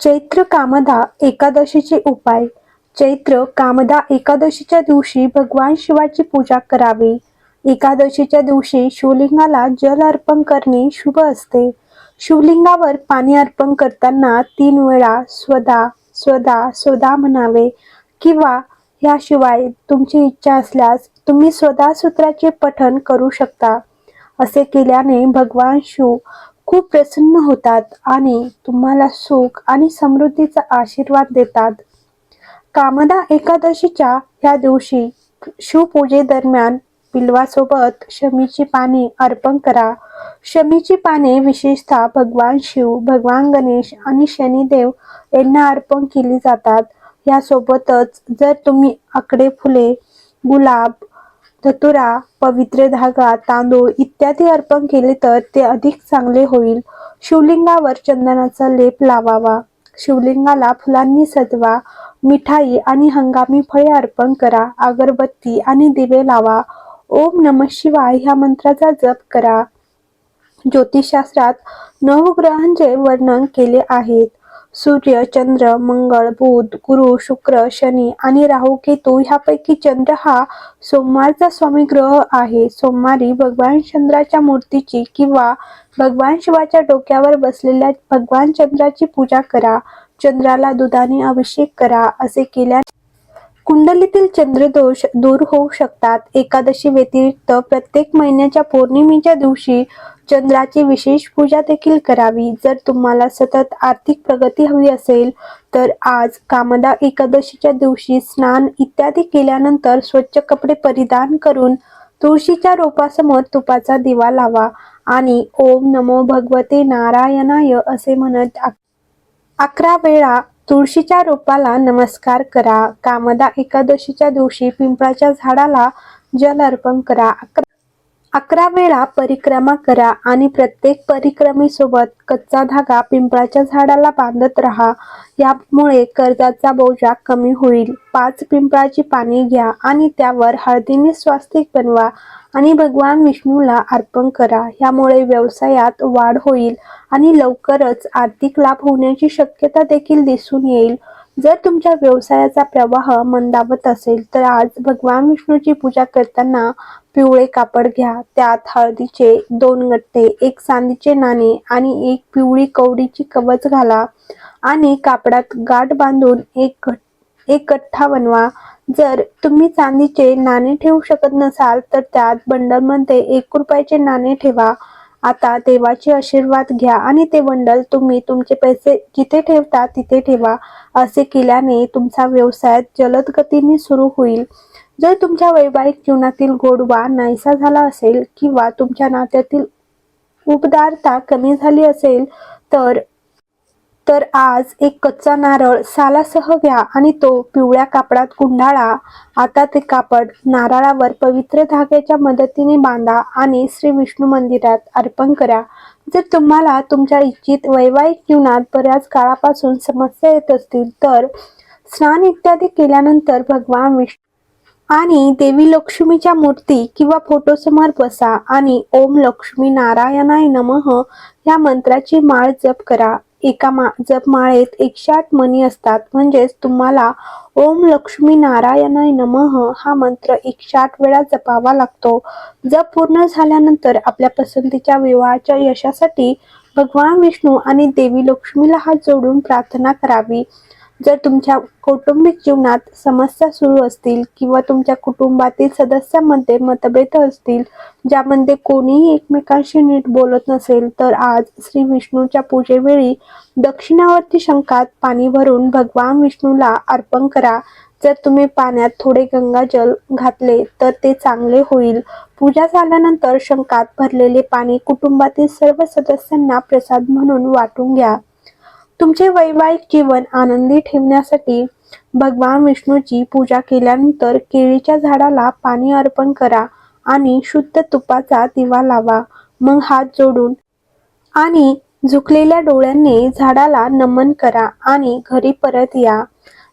चैत्र कामदा एकादशीचे उपाय. चैत्र कामदा एकादशीच्या दिवशी भगवान शिवाची पूजा करावी. एकादशीच्या दिवशी शिवलिंगाला जल अर्पण करणे शुभ असते. शिवलिंगावर पाणी अर्पण करताना तीन वेळा स्वदा स्वदा स्वदा म्हणावे किंवा याशिवाय तुमची इच्छा असल्यास तुम्ही स्वदा सूत्राचे पठण करू शकता. असे केल्याने भगवान शिव खूप प्रसन्न होतात आणि तुम्हाला सुख आणि समृद्धीचा आशीर्वाद देतात. कामदा एकादशीच्या या दिवशी शिवपूजेदरम्यान बिल्वासोबत शमीची पाने अर्पण करा. शमीची पाने विशेषतः भगवान शिव भगवान गणेश आणि शनिदेव यांना अर्पण केली जातात. यासोबतच जर तुम्ही आकडे फुले गुलाब धतुरा पवित्र धागा तांदूळ इत्यादी अर्पण केले तर ते अधिक चांगले होईल. शिवलिंगावर चंदनाचा लेप लावावा. शिवलिंगाला फुलांनी सजवा. मिठाई आणि हंगामी फळे अर्पण करा. अगरबत्ती आणि दिवे लावा. ओम नम शिवाय ह्या मंत्राचा जप करा. ज्योतिषशास्त्रात नवग्रहांचे वर्णन केले आहेत. सूर्य चंद्र मंगळ बुध गुरु शुक्र शनी आणि राहू केतू ह्यापैकी चंद्र हा सोमवारचा स्वामी ग्रह आहे. सोमवारी भगवान चंद्राच्या मूर्तीची किंवा भगवान शिवाच्या डोक्यावर बसलेल्या भगवान चंद्राची पूजा करा. चंद्राला दुधाने अभिषेक करा असे केल्याने कुंडलीतील चंद्रदोष दूर होऊ शकतात. एकादशी व्यतिरिक्त प्रत्येक महिन्याच्या पौर्णिमेच्या दिवशी चंद्राची विशेष पूजा देखील करावी. जर तुम्हाला सतत आर्थिक प्रगती हवी असेल तर आज कामदा एकादशीच्या दिवशी स्नान इत्यादी केल्यानंतर स्वच्छ कपडे परिधान करून तुळशीच्या रोपासमोर तुपाचा दिवा लावा आणि ओम नमो भगवते नारायणाय असे म्हणत अकरा वेळा तुळशीच्या रोपाला नमस्कार करा. कामदा एकादशीच्या दिवशी पिंपळाच्या झाडाला जल अर्पण करा. अकरा वेळा परिक्रमा करा आणि प्रत्येक परिक्रमेसोबत कच्चा धागा पिंपळाच्या झाडाला बांधत राहा. यामुळे कर्जाचा बोजा कमी होईल. पाच पिंपळाची पाने घ्या आणि त्यावर हळदीने स्वास्तिक बनवा आणि भगवान विष्णूला अर्पण करा. यामुळे व्यवसायात वाढ होईल आणि लवकरच आर्थिक लाभ होण्याची शक्यता देखील दिसून येईल. जर तुमच्या व्यवसायाचा प्रवाह मंदावत असेल तर आज भगवान विष्णूची पूजा करताना पिवळे कापड घ्या. त्यात हळदीचे दोन गट्टे एक चांदीचे नाणे आणि एक पिवळी कवडीची कवच घाला आणि कापडात गाठ बांधून एक एक गठ्ठा बनवा. जर तुम्ही चांदीचे नाणे ठेवू शकत नसाल तर त्यात बंडलमध्ये एक रुपयाचे नाणे ठेवा. आता देवाचे आशीर्वाद घ्या आणि ते बंडल तुम्ही तुमचे पैसे जिथे ठेवता तिथे ठेवा. असे केल्याने तुमचा व्यवसाय जलद गतीने सुरू होईल. जर तुमच्या वैवाहिक जीवनातील गोडवा नाहीसा झाला असेल किंवा तुमच्या नात्यातील उबदारता कमी झाली असेल तर तर आज एक कच्चा नारळ सालासह घ्या आणि तो पिवळ्या कापडात गुंडाळा. आता ते कापड नारळावर पवित्र धाग्याच्या मदतीने बांधा आणि श्री विष्णू मंदिरात अर्पण करा. जर तुम्हाला तुमच्या इच्छित वैवाहिक जीवनात बऱ्याच काळापासून समस्या येत असतील तर स्नान इत्यादी केल्यानंतर भगवान विष्णू आणि देवी लक्ष्मीच्या मूर्ती किंवा फोटोसमोर बसा आणि ओम लक्ष्मी नारायणाय नमः या मंत्राची माळ जप करा. एका मा जपमाळेत एकशे आठ मणी असतात. म्हणजेच तुम्हाला ओम लक्ष्मी नारायणाय नमः हा मंत्र एकशे आठ वेळा जपावा लागतो. जप पूर्ण झाल्यानंतर आपल्या पसंतीच्या विवाहाच्या यशासाठी भगवान विष्णू आणि देवी लक्ष्मीला हात जोडून प्रार्थना करावी. जर तुमच्या कौटुंबिक जीवनात समस्या सुरू असतील किंवा तुमच्या कुटुंबातील सदस्यांमध्ये मतभेद असतील ज्यामध्ये कोणीही एकमेकांशी नीट बोलत नसेल तर आज श्री विष्णूच्या पूजेवेळी दक्षिणावर्ती शंकात पाणी भरून भगवान विष्णूला अर्पण करा. जर तुम्ही पाण्यात थोडे गंगाजल घातले तर ते चांगले होईल. पूजा झाल्यानंतर शंकात भरलेले पाणी कुटुंबातील सर्व सदस्यांना प्रसाद म्हणून वाटून घ्या. तुमचे वैवाहिक जीवन आनंदी ठेवण्यासाठी भगवान विष्णूची पूजा केल्यानंतर केळीच्या झाडाला पाणी अर्पण करा आणि शुद्ध तुपाचा दिवा लावा. मग हात जोडून आणि झुकलेल्या डोळ्यांनी झाडाला नमन करा आणि घरी परत या.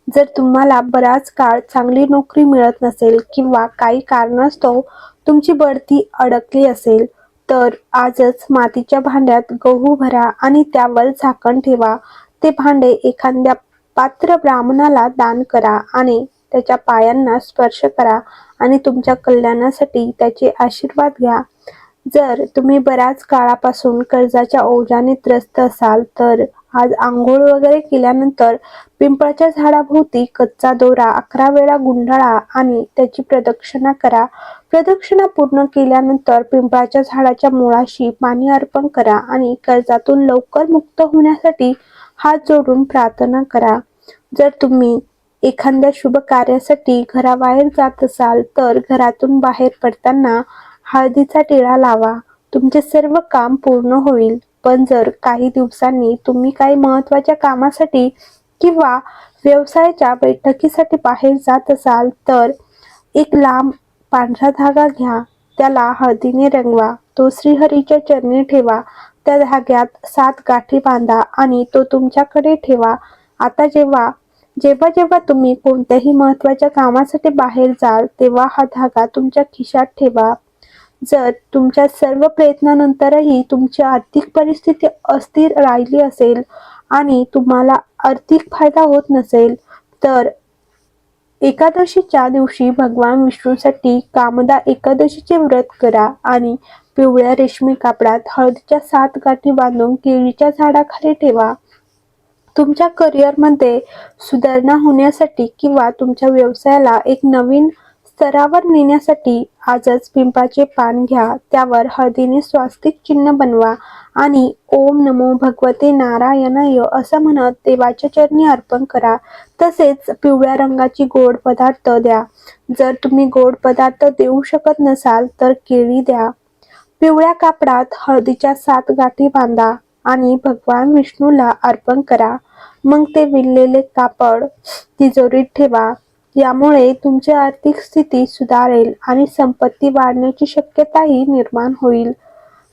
जर तुम्हाला बराच काळ चांगली नोकरी मिळत नसेल किंवा काही कारणास्तव तुमची बढती अडकली असेल तर आजच मातीच्या भांड्यात गहू भरा आणि त्यावर झाकण ठेवा. ते भांडे एखाद्या पात्र ब्राह्मणाला दान करा आणि त्याच्या पायांना स्पर्श करा आणि तुमच्या कल्याणासाठी त्याचे आशीर्वाद घ्या. जर तुम्ही बऱ्याच काळापासून कर्जाच्या ओझ्याने त्रस्त असाल तर आज आंघोळ वगैरे केल्यानंतर पिंपळाच्या झाडाभोवती कच्चा दोरा अकरा वेळा गुंडाळा आणि त्याची प्रदक्षिणा करा. प्रदक्षिणा पूर्ण केल्यानंतर पिंपळाच्या झाडाच्या मुळाशी पाणी अर्पण करा आणि कर्जातून लवकर मुक्त होण्यासाठी हात जोडून प्रार्थना करा. जर तुम्ही एखाद्या शुभ कार्यासाठी घराबाहेर जात असाल तर घरातून बाहेर पडताना हळदीचा टिळा लावा. तुमचे सर्व काम पूर्ण होईल. पण जर काही दिवसांनी तुम्ही काही महत्त्वाच्या कामासाठी किंवा व्यवसायाच्या बैठकीसाठी बाहेर जात असाल तर एक लांब पांढरा धागा घ्या. त्याला हळदीने रंगवा. तो श्रीहरीच्या चरणी ठेवा. त्या धाग्यात सात गाठी बांधा आणि तो तुमच्याकडे ठेवा. आता जेव्हा जेव्हा जेव्हा तुम्ही कोणत्याही महत्त्वाच्या कामासाठी बाहेर जाल तेव्हा हा धागा तुमच्या खिशात ठेवा. जर तुमच्या सर्व प्रयत्नानंतरही तुमची आर्थिक परिस्थिती अस्थिर राहिली असेल आणि तुम्हाला आर्थिक फायदा होत नसेल तर एकादशीच्या दिवशी भगवान विष्णूसाठी कामदा एकादशीचे व्रत करा आणि पिवळ्या रेशमी कापडात हळदीच्या सात गाठी बांधून केळीच्या झाडाखाली ठेवा. तुमच्या करिअरमध्ये सुधारणा होण्यासाठी किंवा तुमच्या व्यवसायाला एक नवीन स्तरावर नेण्यासाठी आजच पिंपाचे पान घ्या त्यावर हळदीने स्वास्तिक चिन्ह बनवा आणि ओम नमो भगवते नारायणाय असं म्हणत देवाच्या चरणी अर्पण करा. तसेच पिवळ्या रंगाची गोड पदार्थ द्या. जर तुम्ही गोड पदार्थ देऊ शकत नसाल तर केळी द्या. पिवळ्या कापडात हळदीच्या सात गाठी बांधा आणि भगवान विष्णूला अर्पण करा. मग ते विणलेले कापड तिजोरीत ठेवा. यामुळे तुमची आर्थिक स्थिती सुधारेल आणि संपत्ती वाढण्याची शक्यताही निर्माण होईल.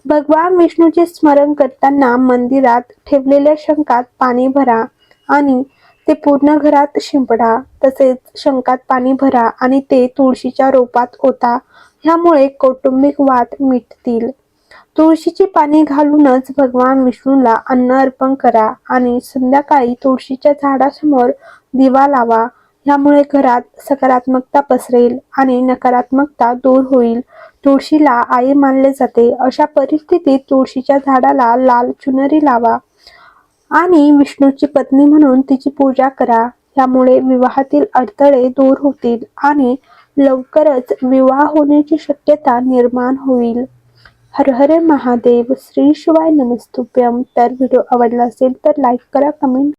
भगवान विष्णूचे स्मरण करताना मंदिरात ठेवलेल्या शंकात पाणी भरा आणि ते पूर्ण घरात शिंपडा तसेच शंकात पाणी भरा आणि ते तुळशीच्या रोपात ओता. ह्यामुळे कौटुंबिक वाद मिटतील. तुळशीची पाने घालूनच भगवान विष्णूला अन्न अर्पण करा आणि संध्याकाळी तुळशीच्या झाडासमोर दिवा लावा. ह्यामुळे घरात सकारात्मकता पसरेल आणि नकारात्मकता दूर होईल. तुळशीला आई मानले जाते. अशा परिस्थितीत तुळशीच्या झाडाला लाल चुनरी लावा आणि विष्णूची पत्नी म्हणून तिची पूजा करा. यामुळे विवाहातील अडथळे दूर होतील आणि लवकरच विवाह होण्याची शक्यता निर्माण होईल. हर हर महादेव. श्री शिवाय नमस्तुभ्यम. तर व्हिडिओ आवडला असेल तर लाईक करा कमेंट